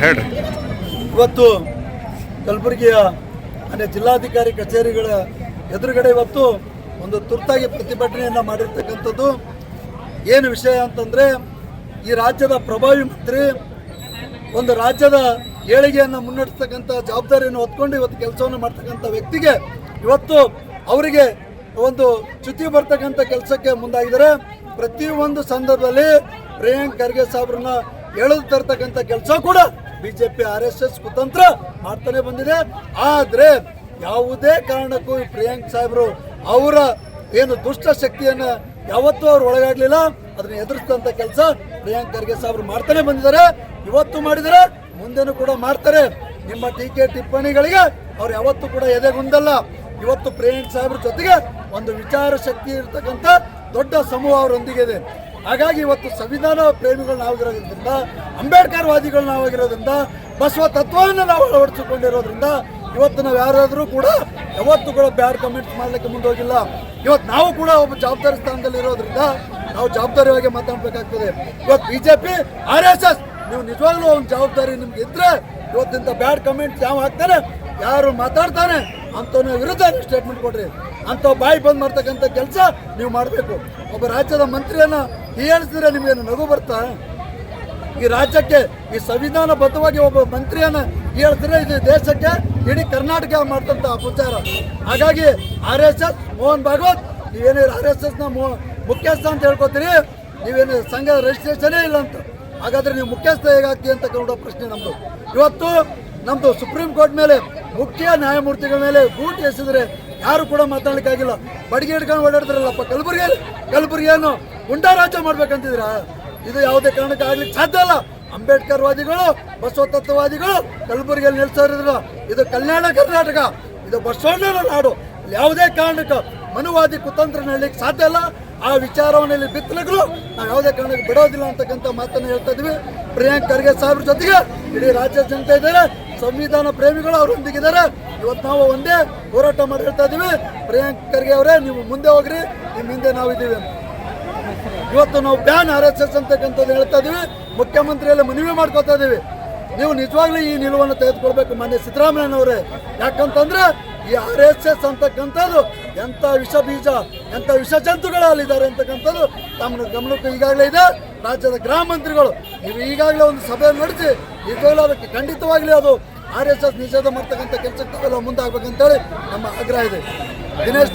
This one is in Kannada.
ಹೇಳ್ರಿ. ಇವತ್ತು ಕಲಬುರಗಿಯ ಅನೇಕ ಜಿಲ್ಲಾಧಿಕಾರಿ ಕಚೇರಿಗಳ ಎದುರುಗಡೆ ಇವತ್ತು ಒಂದು ತುರ್ತಾಗಿ ಪ್ರತಿಭಟನೆಯನ್ನು ಮಾಡಿರ್ತಕ್ಕಂಥದ್ದು. ಏನು ವಿಷಯ ಅಂತಂದರೆ, ಈ ರಾಜ್ಯದ ಪ್ರಭಾವಿ ಮಂತ್ರಿ ಒಂದು ರಾಜ್ಯದ ಏಳಿಗೆಯನ್ನು ಮುನ್ನಡೆಸ್ತಕ್ಕಂಥ ಜವಾಬ್ದಾರಿಯನ್ನು ಹೊತ್ಕೊಂಡು ಇವತ್ತು ಕೆಲಸವನ್ನು ಮಾಡ್ತಕ್ಕಂಥ ವ್ಯಕ್ತಿಗೆ ಇವತ್ತು ಅವರಿಗೆ ಒಂದು ಚ್ಯುತಿ ಬರ್ತಕ್ಕಂಥ ಕೆಲಸಕ್ಕೆ ಮುಂದಾಗಿದ್ದಾರೆ. ಪ್ರತಿಯೊಂದು ಸಂದರ್ಭದಲ್ಲಿ ಪ್ರಿಯಾಂಕ್ ಖರ್ಗೆ ಸಾಹೇಬ್ರನ್ನ ಎಳೆದು ತರ್ತಕ್ಕಂಥ ಕೆಲಸ ಕೂಡ ಬಿಜೆಪಿ, ಆರ್ ಎಸ್ ಎಸ್ ಕುತಂತ್ರ ಮಾಡ್ತಾನೆ ಬಂದಿದೆ. ಆದರೆ ಯಾವುದೇ ಕಾರಣಕ್ಕೂ ಈ ಪ್ರಿಯಾಂಕ್ ಸಾಹೇಬರು ಅವರ ಏನು ದುಷ್ಟ ಶಕ್ತಿಯನ್ನ ಯಾವತ್ತೂ ಅವ್ರು ಒಳಗಾಗ್ಲಿಲ್ಲ ಅದನ್ನ ಎದುರಿಸಿದಂತ ಕೆಲಸ ಪ್ರಿಯಾಂಕ್ ಖರ್ಗೆ ಸಾಹೇಬರು ಮಾಡ್ತಾನೆ ಬಂದಿದ್ದಾರೆ. ಇವತ್ತು ಮಾಡಿದರೆ ಮುಂದೆನೂ ಕೂಡ ಮಾಡ್ತಾರೆ. ನಿಮ್ಮ ಟೀಕೆ ಟಿಪ್ಪಣಿಗಳಿಗೆ ಅವ್ರು ಯಾವತ್ತೂ ಕೂಡ ಎದೆಗುಂದಲ್ಲ ಇವತ್ತು ಪ್ರಿಯಾಂಕ್ ಸಾಹೇಬ್ರ ಜೊತೆಗೆ ಒಂದು ವಿಚಾರ ಶಕ್ತಿ ಇರತಕ್ಕಂಥ ದೊಡ್ಡ ಸಮೂಹ ಅವರೊಂದಿಗೆ ಇದೆ. ಹಾಗಾಗಿ ಇವತ್ತು ಸಂವಿಧಾನ ಪ್ರೇಮಿಗಳು ನಾವಾಗಿರೋದ್ರಿಂದ ಅಂಬೇಡ್ಕರ್ ವಾದಿಗಳು ನಾವಾಗಿರೋದ್ರಿಂದ ಬಸವ ತತ್ವವನ್ನು ನಾವು ಅಳವಡಿಸಿಕೊಂಡಿರೋದ್ರಿಂದ ಇವತ್ತು ನಾವು ಯಾರಾದರೂ ಕೂಡ ಯಾವತ್ತೂ ಕೂಡ ಬ್ಯಾಡ್ ಕಮೆಂಟ್ಸ್ ಮಾಡಲಿಕ್ಕೆ ಮುಂದೋಗಿಲ್ಲ. ಇವತ್ತು ನಾವು ಕೂಡ ಒಬ್ಬ ಜವಾಬ್ದಾರಿ ಸ್ಥಾನದಲ್ಲಿ ಇರೋದ್ರಿಂದ ನಾವು ಜವಾಬ್ದಾರಿಯಾಗಿ ಮಾತಾಡಬೇಕಾಗ್ತದೆ. ಇವತ್ತು B J P R S S ನೀವು ನಿಜವಾಗ್ಲೂ ಒಂದು ಜವಾಬ್ದಾರಿ ನಿಮ್ಗೆ ಇದ್ರೆ ಇವತ್ತಿಂತ ಬ್ಯಾಡ್ ಕಮೆಂಟ್ ಯಾವ ಹಾಕ್ತಾರೆ ಯಾರು ಮಾತಾಡ್ತಾನೆ, ಅಂಥವ್ನ ವಿರುದ್ಧ ನೀವು ಸ್ಟೇಟ್ಮೆಂಟ್ ಕೊಡ್ರಿ. ಅಂತ ಬಾಯಿ ಬಂದ್ ಮಾಡ್ತಕ್ಕಂಥ ಕೆಲಸ ನೀವು ಮಾಡಬೇಕು. ಒಬ್ಬ ರಾಜ್ಯದ ಮಂತ್ರಿಯನ್ನ ಹೀಯಾಳಿಸಿದ್ರೆ ನಿಮಗೇನು ನಗು ಬರ್ತಾ? ಈ ರಾಜ್ಯಕ್ಕೆ ಈ ಸಂವಿಧಾನಬದ್ಧವಾಗಿ ಒಬ್ಬ ಮಂತ್ರಿಯನ್ನು ಹೇಳಿದ್ರೆ ಇದು ದೇಶಕ್ಕೆ ಇಡೀ ಕರ್ನಾಟಕ ಮಾಡ್ತಂತ ಅಪಚಾರ. ಹಾಗಾಗಿ R S S, Mohan Bhagwat, ನೀವೇನಿದ್ರೆ R S ಎಸ್ನ ಮುಖ್ಯಸ್ಥ ಅಂತ ಹೇಳ್ಕೊತೀರಿ, ನೀವೇನು ಸಂಘದ ರಿಜಿಸ್ಟ್ರೇಷನೇ ಇಲ್ಲ ಅಂತ. ಹಾಗಾದ್ರೆ ನೀವು ಮುಖ್ಯಸ್ಥ ಹೇಗಾಗ್ತಿ ಅಂತ ಕೊಡೋ ಪ್ರಶ್ನೆ ನಮ್ದು. ಇವತ್ತು ನಮ್ದು ಸುಪ್ರೀಂ ಕೋರ್ಟ್ ಮೇಲೆ ಮುಖ್ಯ ನ್ಯಾಯಮೂರ್ತಿಗಳ ಮೇಲೆ ಗೂಟ್ ಎಸೆದ್ರೆ ಯಾರು ಕೂಡ ಮಾತಾಡ್ಲಿಕ್ಕಾಗಿಲ್ಲ ಬಡಿಗೆ ಹಿಡ್ಕೊಂಡು ಓಡಾಡ್ತಾರಲ್ಲಪ್ಪ ಕಲಬುರಗಿಯಲ್ಲಿ ಕಲಬುರಗಿಯನ್ನು ಗುಂಡಾ ರಾಜ್ಯ ಮಾಡ್ಬೇಕಂತಿದ್ರ ಇದು ಯಾವುದೇ ಕಾರಣಕ್ಕೆ ಆಗ್ಲಿಕ್ಕೆ ಸಾಧ್ಯ ಇಲ್ಲ. ಅಂಬೇಡ್ಕರ್ ವಾದಿಗಳು ಬಸವ ತತ್ವವಾದಿಗಳು ಕಲಬುರಗಿಯಲ್ಲಿ ನಿಲ್ಸೋರಿದ್ರು. ಇದು ಕಲ್ಯಾಣ ಕರ್ನಾಟಕ, ಇದು ಬಸವಣ್ಣನ ನಾಡು. ಯಾವುದೇ ಕಾರಣಕ್ಕೆ ಮನುವಾದಿ ಕುತಂತ್ರ ನಡಲಿಕ್ಕೆ ಸಾಧ್ಯ ಇಲ್ಲ. ಆ ವಿಚಾರವನ್ನು ಇಲ್ಲಿ ಬಿತ್ತಲಿದ್ರು ನಾವು ಯಾವುದೇ ಕಾರಣಕ್ಕೆ ಬಿಡೋದಿಲ್ಲ ಅಂತಕ್ಕಂಥ ಮಾತನ್ನು ಹೇಳ್ತಾ ಇದ್ವಿ ಪ್ರಿಯಾಂಕ್ ಖರ್ಗೆ ಸಾಹೇಬ್ರ ಜೊತೆಗೆ ಇಡೀ ರಾಜ್ಯ ಜನತೆ ಇದ್ದಾರೆ. ಸಂವಿಧಾನ ಪ್ರೇಮಿಗಳು ಅವರೊಂದಿಗಿದ್ದಾರೆ ಇವತ್ತು ನಾವು ಒಂದೇ ಹೋರಾಟ ಮಾಡಿ ಹೇಳ್ತಾ ಇದ್ದೀವಿ ಪ್ರಿಯಾಂಕ್ ಖರ್ಗೆ ಅವರೇ, ನೀವು ಮುಂದೆ ಹೋಗ್ರಿ, ನಿಮ್ಮ ಹಿಂದೆ ನಾವು ಇದ್ದೀವಿ ಇವತ್ತು ನಾವು ಬ್ಯಾನ್ ಆರ್ ಎಸ್ ಎಸ್ ಅಂತಕ್ಕಂಥದ್ದು ಹೇಳ್ತಾ ಇದ್ದೀವಿ ಮುಖ್ಯಮಂತ್ರಿಯಲ್ಲಿ ಮನವಿ ಮಾಡ್ಕೊತಾ ಇದ್ದೀವಿ ನೀವು ನಿಜವಾಗ್ಲೂ ಈ ನಿಲುವನ್ನು ತೆಗೆದುಕೊಳ್ಬೇಕು ಮಾನ್ಯ ಸಿದ್ದರಾಮಯ್ಯನವರೇ ಯಾಕಂತಂದ್ರೆ ಈ ಆರ್ ಎಸ್ ಎಸ್ ಅಂತಕ್ಕಂಥದ್ದು ಎಂಥ ವಿಷ ಬೀಜ, ಎಂಥ ವಿಷ ಜಂತುಗಳಲ್ಲಿದ್ದಾರೆ ಅಂತಕ್ಕಂಥದ್ದು ತಮ್ಮ ಗಮನಕ್ಕೆ ಈಗಾಗಲೇ ಇದೆ. ರಾಜ್ಯದ ಗೃಹ ಮಂತ್ರಿಗಳು, ನೀವು ಈಗಾಗಲೇ ಒಂದು ಸಭೆ ನಡೆಸಿ ಈಗಾಗಲೇ ಅದಕ್ಕೆ ಖಂಡಿತವಾಗಲಿ ಅದು ಆರ್ ಎಸ್ ಎಸ್ ನಿಷೇಧ ಮಾಡ್ತಕ್ಕಂಥ ಕೆಲಸಕ್ಕೆ ಅಂತ ಮುಂದಾಗಬೇಕಂತೇಳಿ ನಮ್ಮ ಆಗ್ರಹ ಇದೆ. ದಿನೇಶ್